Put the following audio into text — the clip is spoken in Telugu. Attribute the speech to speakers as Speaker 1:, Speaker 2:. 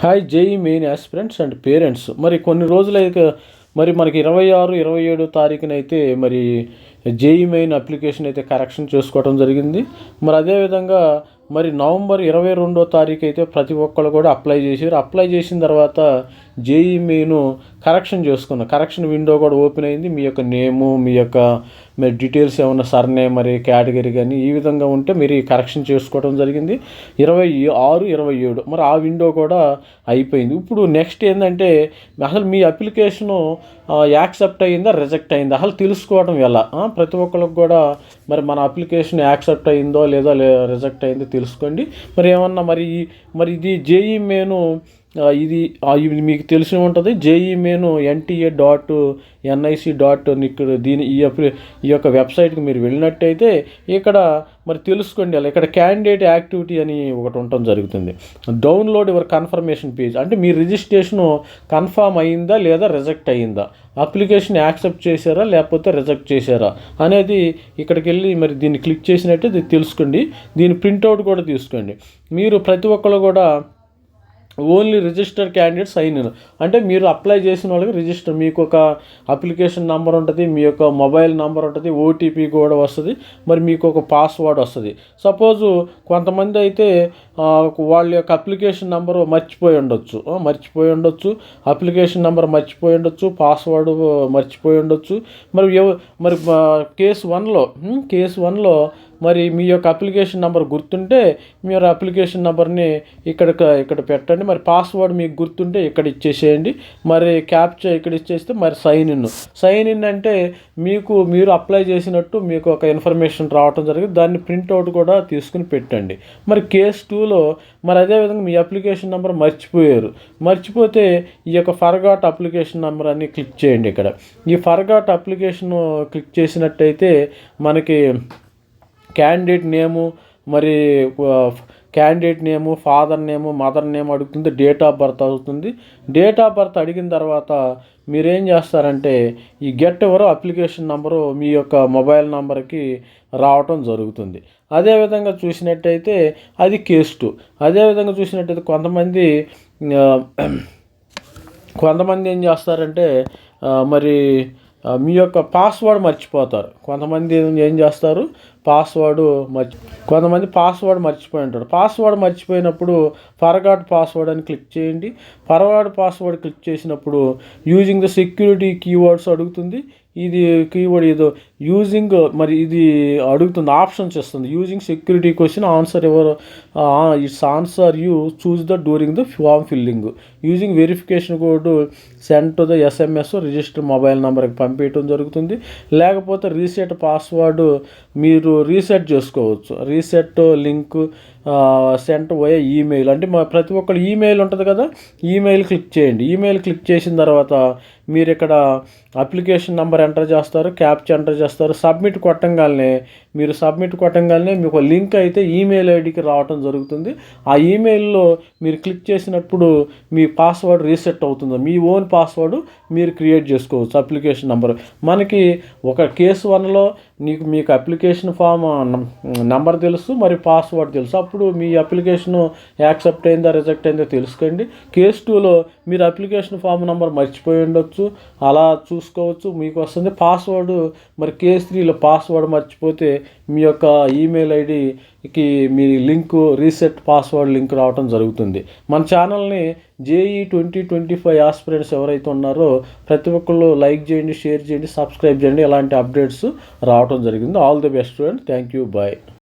Speaker 1: Hi JEE main aspirants and parents మరి కొన్ని రోజులైతే మరి మనకి ఇరవై ఆరు ఇరవై ఏడు తారీఖునైతే మరి జేఈ మెయిన్ అప్లికేషన్ అయితే కరెక్షన్ చేసుకోవడం జరిగింది. మరి అదేవిధంగా మరి నవంబర్ ఇరవై రెండో తారీఖు అయితే ప్రతి ఒక్కరు కూడా అప్లై చేశారు. అప్లై చేసిన తర్వాత జేఈ మెయిన్ కరెక్షన్ చేసుకున్న. కరెక్షన్ విండో కూడా ఓపెన్ అయింది. మీ యొక్క నేము మీ యొక్క మీరు డీటెయిల్స్ ఏమన్నా సర్నే మరి కేటగిరీ కానీ ఈ విధంగా ఉంటే మీరు ఈ కరెక్షన్ చేసుకోవడం జరిగింది. ఇరవై ఆరు ఇరవై ఏడు. మరి ఆ విండో కూడా అయిపోయింది. ఇప్పుడు నెక్స్ట్ ఏంటంటే అసలు మీ అప్లికేషను యాక్సెప్ట్ అయిందా రిజెక్ట్ అయిందా? అసలు తెలుసుకోవడం ఎలా? ప్రతి ఒక్కరికి కూడా మరి మన అప్లికేషన్ యాక్సెప్ట్ అయిందో లేదో రిజెక్ట్ అయిందో తెలుసుకోండి. మరి ఏమన్నా మరి మరి ఇది జేఈ మేను ఇది ఇది మీకు తెలిసి ఉంటుంది. JEE main NTA dot NIC dot ఇక్కడ దీని ఈ ఈ యొక్క వెబ్సైట్కి మీరు వెళ్ళినట్టయితే ఇక్కడ మరి తెలుసుకోండి అలా. ఇక్కడ క్యాండిడేట్ యాక్టివిటీ అని ఒకటి ఉండటం జరుగుతుంది. Download your confirmation page. అంటే మీ రిజిస్ట్రేషన్ కన్ఫర్మ్ అయిందా లేదా రిజెక్ట్ అయిందా? అప్లికేషన్ యాక్సెప్ట్ చేశారా లేకపోతే రిజెక్ట్ చేశారా? అనేది ఇక్కడికి వెళ్ళి మరి దీన్ని క్లిక్ చేసినట్టు తెలుసుకోండి. దీని ప్రింట్అవుట్ కూడా తీసుకోండి. మీరు ప్రతి ఒక్కరు కూడా only register candidate sign in అంటే మీరు అప్లై చేసిన వాళ్ళకి రిజిస్టర్ మీకు ఒక అప్లికేషన్ నెంబర్ ఉంటుంది మీ యొక్క మొబైల్ నెంబర్ ఉంటుంది ఓటీపీ కూడా వస్తుంది మరి మీకు ఒక పాస్వర్డ్ వస్తుంది. సపోజు కొంతమంది అయితే వాళ్ళ యొక్క అప్లికేషన్ నెంబర్ మర్చిపోయి ఉండొచ్చు. మర్చిపోయి ఉండొచ్చు. అప్లికేషన్ నెంబర్ మర్చిపోయి ఉండొచ్చు. పాస్వర్డ్ మర్చిపోయి ఉండొచ్చు. మరి ఎవ- మరి కేసు వన్లో కేసు వన్లో మరి మీ యొక్క అప్లికేషన్ నెంబర్ గుర్తుంటే మీరు అప్లికేషన్ నెంబర్ని ఇక్కడ ఇక్కడ పెట్టండి. మరి పాస్వర్డ్ మీకు గుర్తుంటే ఇక్కడ ఇచ్చేసేయండి. మరి క్యాప్చర్ ఇక్కడ ఇచ్చేస్తే మరి సైన్ ఇన్ సైన్ ఇన్ అంటే మీకు మీరు అప్లై చేసినట్టు మీకు ఒక ఇన్ఫర్మేషన్ రావటం జరిగింది. దాన్ని ప్రింట్అవుట్ కూడా తీసుకుని పెట్టండి. మరి కేస్ టూలో మరి అదేవిధంగా మీ అప్లికేషన్ నెంబర్ మర్చిపోయారు. మర్చిపోతే ఈ యొక్క ఫర్గాట్ అప్లికేషన్ నెంబర్ అని క్లిక్ చేయండి ఇక్కడ. ఈ ఫర్గాట్ అప్లికేషన్ క్లిక్ చేసినట్టయితే మనకి క్యాండిడేట్ నేము మరి candidate name father name mother name అడుగుతుంది డేట్ ఆఫ్ బర్త్ అవుతుంది డేట్ ఆఫ్ బర్త్ అడిగిన తర్వాత మీరేం చేస్తారంటే ఈ గెట్ ఎవరో అప్లికేషన్ నెంబరు మీ యొక్క మొబైల్ నెంబర్కి రావటం జరుగుతుంది. అదేవిధంగా చూసినట్టయితే అది కేస్ టూ అదేవిధంగా చూసినట్టయితే కొంతమంది కొంతమంది ఏం చేస్తారంటే మరి మీ యొక్క పాస్వర్డ్ మర్చిపోతారు. కొంతమంది ఏం చేస్తారు? పాస్వర్డ్ మర్చి కొంతమంది పాస్వర్డ్ మర్చిపోయి ఉంటారు. పాస్వర్డ్ మర్చిపోయినప్పుడు ఫర్గాట్ పాస్వర్డ్ అని క్లిక్ చేయండి. ఫర్వర్డ్ పాస్వర్డ్ క్లిక్ చేసినప్పుడు యూజింగ్ ద సెక్యూరిటీ కీవర్డ్స్ అడుగుతుంది. ఇది కీవర్డ్ ఏదో యూజింగ్ మరి ఇది అడుగుతుంది ఆప్షన్స్ ఇస్తుంది యూజింగ్ సెక్యూరిటీ క్వశ్చన్ ఆన్సర్ ఎవరు it's answer you choose the during the form filling using verification code send to the SMS register mobile నెంబర్కి పంపించడం జరుగుతుంది. లేకపోతే రీసెట్ పాస్వర్డ్ మీరు రీసెట్ చేసుకోవచ్చు. రీసెట్ లింక్ సెంట్ పోయే ఈమెయిల్ అంటే మా ప్రతి ఒక్కరు ఈమెయిల్ ఉంటుంది కదా ఈమెయిల్ క్లిక్ చేయండి. ఈమెయిల్ క్లిక్ చేసిన తర్వాత మీరు ఇక్కడ అప్లికేషన్ నెంబర్ ఎంటర్ చేస్తారు క్యాప్చ ఎంటర్ చేస్తారు. సబ్మిట్ కొట్టంగానే మీరు సబ్మిట్ కొట్టంగానే మీకు లింక్ అయితే ఈమెయిల్ ఐడికి రావటం జరుగుతుంది. ఆ ఈమెయిల్లో మీరు క్లిక్ చేసినప్పుడు మీ పాస్వర్డ్ రీసెట్ అవుతుంది. మీ ఓన్ పాస్వర్డ్ మీరు క్రియేట్ చేసుకోవచ్చు అప్లికేషన్ నెంబర్ మనకి ఒక కేసు వన్లో నీకు మీకు అప్లికేషన్ ఫామ్ నెంబర్ తెలుసు మరి పాస్వర్డ్ తెలుసు. అప్పుడు మీ అప్లికేషన్ యాక్సెప్ట్ అయిందా రిజెక్ట్ అయిందో తెలుసుకోండి. కేస్ టూలో మీరు అప్లికేషన్ ఫామ్ నెంబర్ మర్చిపోయి ఉండొచ్చు అలా చూసుకోవచ్చు మీకు వస్తుంది. పాస్వర్డ్ మరి కేస్ త్రీలో పాస్వర్డ్ మర్చిపోతే మీ యొక్క ఈమెయిల్ ఐడికి మీ లింక్ రీసెట్ పాస్వర్డ్ లింక్ రావడం జరుగుతుంది. మన ఛానల్ని JEE twenty twenty five aspirants ఎవరైతే ఉన్నారో ప్రతి ఒక్కళ్ళు లైక్ చేయండి షేర్ చేయండి సబ్స్క్రైబ్ చేయండి. ఇలాంటి అప్డేట్స్ రావడం జరిగింది. All the best student. Thank you. Bye.